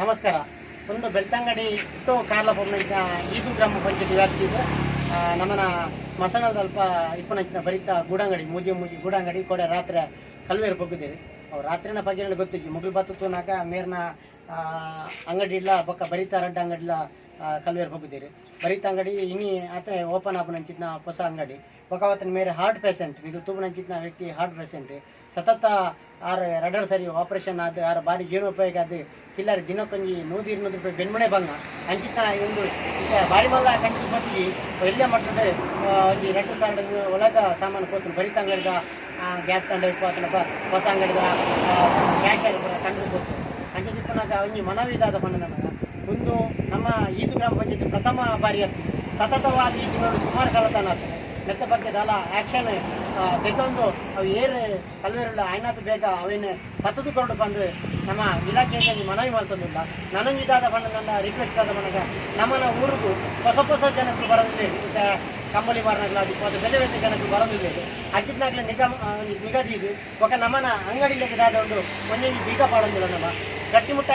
ನಮಸ್ಕಾರ. ಒಂದು ಬೆಳ್ತಂಗಡಿ ಇಟ್ಟು ಕಾರ್ಲಪೊಮ್ಮನ ಈದು ಗ್ರಾಮ ಪಂಚಾಯತಿ ವ್ಯಾಪ್ತಿದು ನಮ್ಮನ ಮಸಣದ ಅಲ್ಪ ಇಪ್ಪನ ಬರಿತ ಗೂಡಂಗಡಿ, ಮೂಜಿ ಮೂಜಿ ಗೂಡಂಗಡಿ ಕೊಡೆ ರಾತ್ರಿ ಕಲ್ವೇರು ಬಗ್ಗಿದ್ದೀರಿ ಅವ್ರು ರಾತ್ರಿನ ಬಗ್ಗೆ ಗೊತ್ತಿದ್ವಿ ಮುಗಿಲ್ ಬತ್ತು ತೂನಾಕ ಮೇರ್ನ ಅಂಗಡಿ ಇಲ್ಲ, ಬೊಕ್ಕ ಬರಿತ ರಡ್ಡ ಅಂಗಡಿ ಇಲ್ಲ ಕಲ್ವೇರು ಹೋಗಿದ್ದೀರಿ ಬರೀತ ಅಂಗಡಿ, ಇನ್ನಿ ಆತ ಓಪನ್ ಆಪನಂಚಿನ ಹೊಸ ಅಂಗಡಿ. ಬೊಕ ಅವತ್ತಿನ ಮೇರೆ ಹಾರ್ಟ್ ಪೇಷಂಟ್ ಇದು ತೂಪನಂಚಿನ ವ್ಯಕ್ತಿ ಹಾರ್ಟ್ ಪೇಷಂಟ್ ಸತತ ಆರು, ಎರಡೆರಡು ಸರಿ ಆಪರೇಷನ್ ಆದ, ಆರು ಬಾರಿ ಜೀರ್ಣೋಪಯೋಗ ಆದ ಚಿಲ್ಲರೆ ದಿನಕ್ಕೊಂಜಿ ನೂರು ಇನ್ನೂರು ರೂಪಾಯಿ ಬೆನ್ಮಣೆ ಬಂಗ. ಅಂಚಿತ ಒಂದು ಬಾರಿ ಮಲ್ಲ ಕಂಡು ಬತ್ತಿಗೆ ಎಲ್ಲೇ ಮಟ್ಟದ ಒಂದು ಎರಡು ಸಾವಿರದ ಒಳಗ ಸಾಮಾನು ಕೊತ್ತು ಬರಿತ ಅಂಗಡಿದ ಗ್ಯಾಸ್ ತಂಡ ಇಪ್ಪ ಅಥವಾ ಹೊಸ ಅಂಗಡಿದ ಕ್ಯಾಶ್ ಕಂಡು ಕೂತು ಅಂಚೆ ತಿಪ್ಪನಾಗ ಒಂಜಿ ಮನವಿದಾದ ಪಂಡ ನನಗ. ಒಂದು ನಮ್ಮ ಈದು ಗ್ರಾಮ ಪಂಚಾಯತಿ ಪ್ರಥಮ ಬಾರಿ ಸತತವಾಗಿ ತಿಂಗಳು ಸುಮಾರು ಕಾಲ ತನ ಆಗ್ತದೆ ಮೆತ್ತ ಬಗ್ಗೆ ದಾಲ ಆ್ಯಕ್ಷನ್ ಬೆತ್ತೊಂದು ಅವು ಏರು ಕಲ್ವೇರಲ್ಲ ಆಯ್ನಾತು ಬೇಗ ಅವೇನು ಪತ್ತದು ಕೊಂಡು ಬಂದು ನಮ್ಮ ಇಲಾಖೆಯಲ್ಲಿ ಮನವಿ ಮಾಡ್ತದಿಲ್ಲ. ನನಗೆ ಇದಾದ ಬಣ್ಣ, ನನ್ನ ರಿಕ್ವೆಸ್ಟ್ ಆದ ಬಣ್ಣಗ ನಮ್ಮನ್ನ ಊರಿಗೂ ಹೊಸ ಹೊಸ ಜನಗಳು ಬರೋದಿಲ್ಲ ಈಗ ಕಂಬಳಿ ಮಾರನಾಗ್ಲಾದು ಅದು ಬೇರೆ ಬೇರೆ ಜನಗಳು ಬರೋದಿಲ್ಲ ಅಜ್ಜಿದ್ನಾಗ್ಲೇ ನಿಗಮ ನಿಗದಿ ಇದು ఒక ನಮ್ಮನ ದಾದ ಒಂದು ಒಂದೇ ಬೀಗ ಪಾಡೋದಿಲ್ಲ ನಮ್ಮ. ಗಟ್ಟಿಮುಟ್ಟ